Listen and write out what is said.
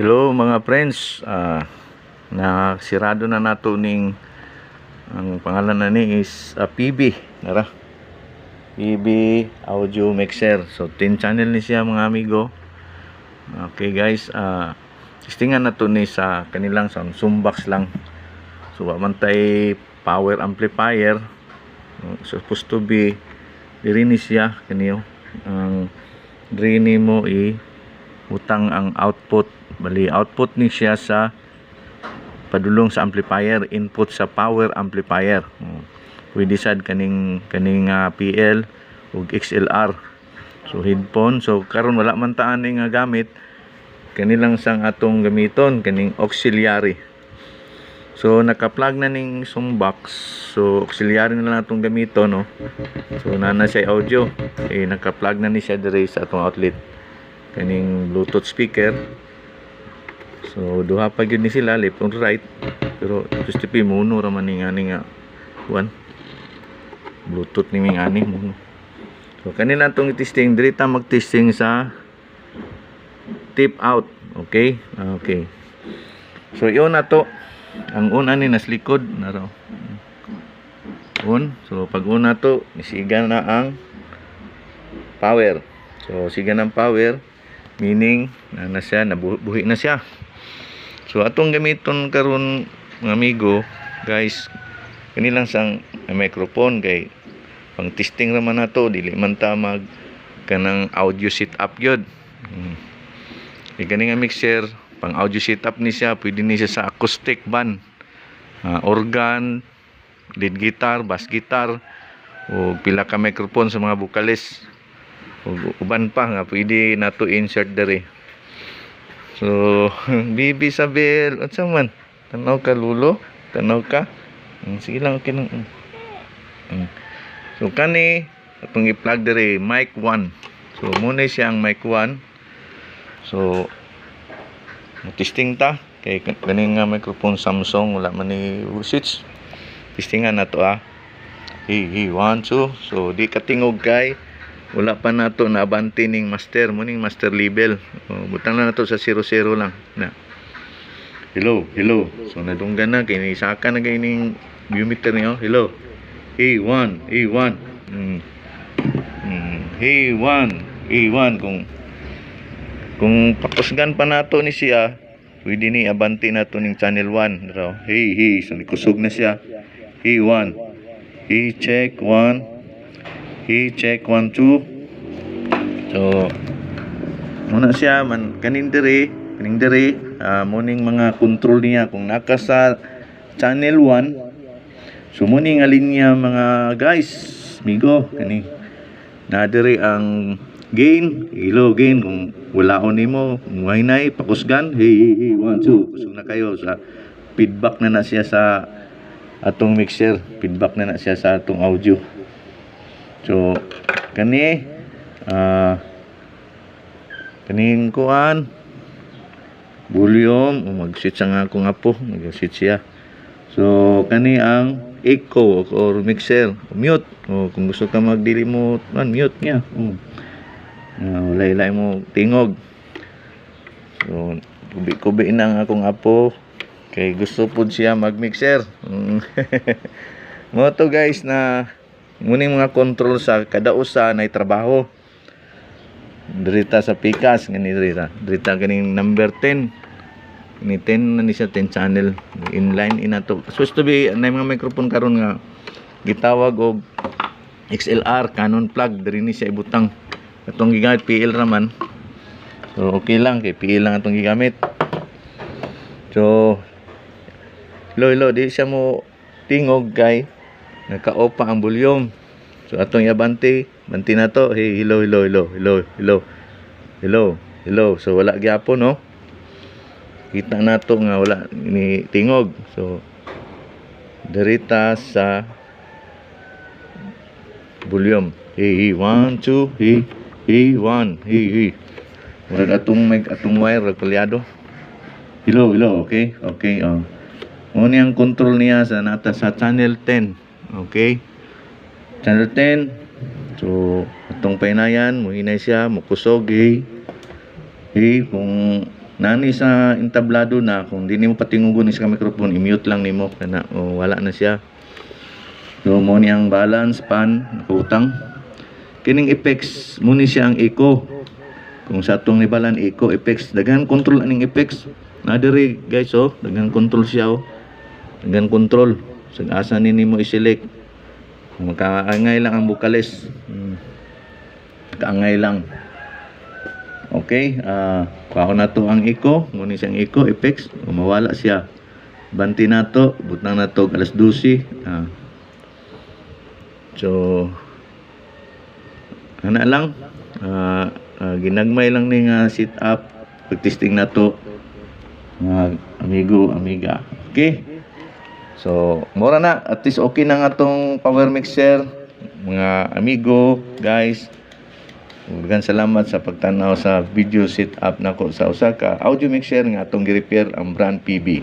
Hello mga friends, ah na sirado na nato ning ang pangalan na ni is ah, PB, nara. PB Audio Mixer. So 10 channel ni siya mga amigo. Okay guys, ah testingan na to ni sa kanilang sound box lang. So wa power amplifier. Uh, supposed to be diri ni siya kaniyo ang diri ni mo i utang ang output. Bali output ni siya sa padulong sa amplifier input sa power amplifier. Hmm. pwede sad kaning kaning ah, PL ug XLR so headphone. So karon wala man taan nga gamit kanilang sang atong gamiton kaning auxiliary. So naka-plug na ning box. So auxiliary na lang atong gamiton no? So nana siya audio. Eh naka-plug na ni siya diri sa atong outlet kaning bluetooth speaker. So duha pa gyud ni sila left and right. Pero gusto pi muno ra man ni ngani nga kuan bluetooth ni ngani muno. So kanila tong testing diri ta mag-testing sa tip out okay? Okay. So yun na to. Ang una ni nas likod na raw. On so pag una to isiga na ang power. So siga ng power meaning na na siya nabuhi na siya. So atong gamiton karon mga amigo guys kanilang sang microphone kay pang testing raman na to dili man ta mag kanang audio setup gyud. Hmm. kani nga mixer pang audio setup ni siya pwede ni siya sa acoustic band. Ah, organ lead guitar bass guitar o pila ka microphone sa mga vocalist uban pa nga pwede nato insert dere so bibi sabel unsa man? Tanaw ka lulo? Tanaw ka? Mm, sige lang okay lang. Mm. Mm. so kani atong i-plug dere mic 1 so muna siya ang mic 1 so testing ta. Kay kani nga microphone Samsung wala man ni switch. Testingan na to ah. Hey hey 1 2 so di katingog kay wala pa nato na abanti ning master muning master level. Oh, butang na nato sa 00 lang. Na. Hello hello. So nadunggan na kay isaka na kay ning biometer niyo. Hello. A1 A1 mm. Mm. A1 A1 kung kung pakusgan pa nato ni siya pwede ni abanti nato ning channel 1 raw. Hey hey. So kusog na siya. A1 he check 1 he check 1 2 so muna siya man kanin diri kaning diri ah, muning mga control niya kung naka sa channel 1 so muning nga linya mga guys migo kani. Na diri ang gain ilo gain kung wala on nimo kung wahinay pakusgan. Hey hey hey one two kusog na kayo sa feedback na na siya sa atong mixer feedback na na siya sa atong audio so kani ah kaning kuan volume o mag-sit sa nga akong apo mag-sit siya. So kani ang echo or mixer mute. O kung gusto ka mag-delimot man mute niya. Mm. uh, walay mo tingog. So kubi-kubi na ang akong apo kay gusto po siya mag-mixer. Mm. mo to guys na muning mga control sa kada usa na trabaho Dirita sa Pikas ngani dirita. Dirita ganing number 10. Ni 10 na ni siya 10 channel inline ina to. Supposed to be na mga microphone karon nga gitawag og XLR Canon plug diri ni siya ibutang. Atong gigamit PL raman. So okay lang kay PL lang atong gigamit. So lo lo di siya mo tingog kay naka-off pa ang volume. So atong iabante, banti na to. Hey, hello, hello, hello, hello, hello. Hello, hello. So wala gyapon no. Kita na to nga wala ni tingog. So derita sa volume. Hey, hey, one, two, hey, hey, one, hey, hey. Wala atong mic atong wire regulado. Hello, hello, okay? Okay, oh. Mo ni ang control niya sa nata sa channel 10. Okay? Channel 10. So, atong painayan, muhinay siya, mukusog, eh. Eh, kung nani sa entablado na kung di nimo patingugon sa microphone i-mute lang nimo kana o wala na siya. So mo ni ang balance pan nakutang. Kining effects mo ni siya ang echo. Kung sa atong nibalan echo effects. Daghan control aning effects. Na diri guys oh. Daghan control siya oh. Daghan control sa asa ni nimo i-select makaangay lang ang bukalis hmm. lang Okay, uh, na to ang eco, muni siyang eco effects, mawala siya. Banti na to, butang na to alas 12. Ah. So ana lang ah ah, ginagmay lang ning uh, sit up pag-testing na to mga amigo, amiga. Okay? So, mura na. At least okay na nga tong power mixer. Mga amigo, guys. Daghang salamat sa pagtanaw sa video setup nako sa Osaka. Audio mixer nga atong gi-repair ang brand PB.